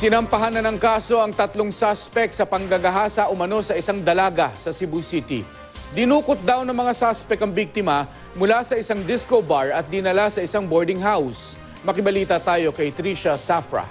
Sinampahan na ng kaso ang tatlong suspect sa panggagahasa umano sa isang dalaga sa Cebu City. Dinukot daw ng mga suspect ang biktima mula sa isang disco bar at dinala sa isang boarding house. Makibalita tayo kay Trisha Safra.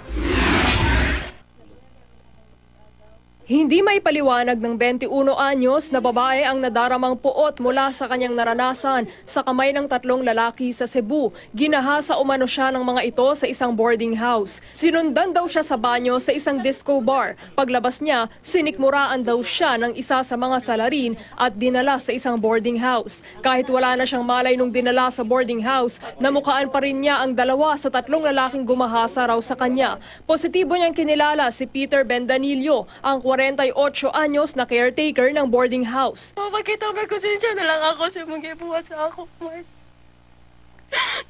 Hindi may paliwanag ng 21 anyos na babae ang nadaramang puot mula sa kanyang naranasan sa kamay ng tatlong lalaki sa Cebu. Ginahasa umano siya ng mga ito sa isang boarding house. Sinundan daw siya sa banyo sa isang disco bar. Paglabas niya, sinikmuraan daw siya ng isa sa mga salarin at dinala sa isang boarding house. Kahit wala na siyang malay nung dinala sa boarding house, namukaan pa rin niya ang dalawa sa tatlong lalaking gumahasa raw sa kanya. Positibo niyang kinilala si Peter Bendanillo, ang 48 anyos na caretaker ng boarding house. Mapakita may konsensya na lang ako sa mga buhat sa ako, Mark.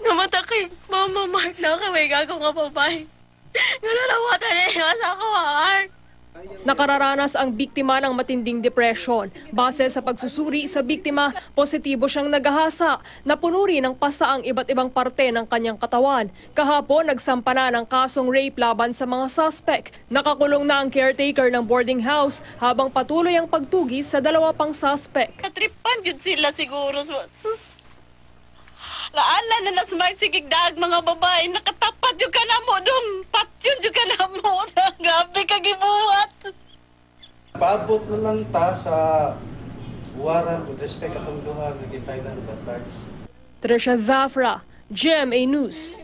Namata kay Mama Mark na kami gago nga babae. Nga nalawatan niya sa ako, Mark. Nakararanas ang biktima ng matinding depression. Base sa pagsusuri sa biktima, positibo siyang nagahasa. Napuno rin ng pasa ang iba't ibang parte ng kanyang katawan. Kahapon, nagsampa na ng kasong rape laban sa mga suspect. Nakakulong na ang caretaker ng boarding house habang patuloy ang pagtugis sa dalawa pang suspect. Katripan yun sila siguro. Sus. Laala na na smart sigig dag mga babae. Nakatapat yung ka na mo dong. Patyon yung ka Paabot na lang ta sa waran with respect atong duha nga gipailan ng cards. Trisha Zafra, GMA News.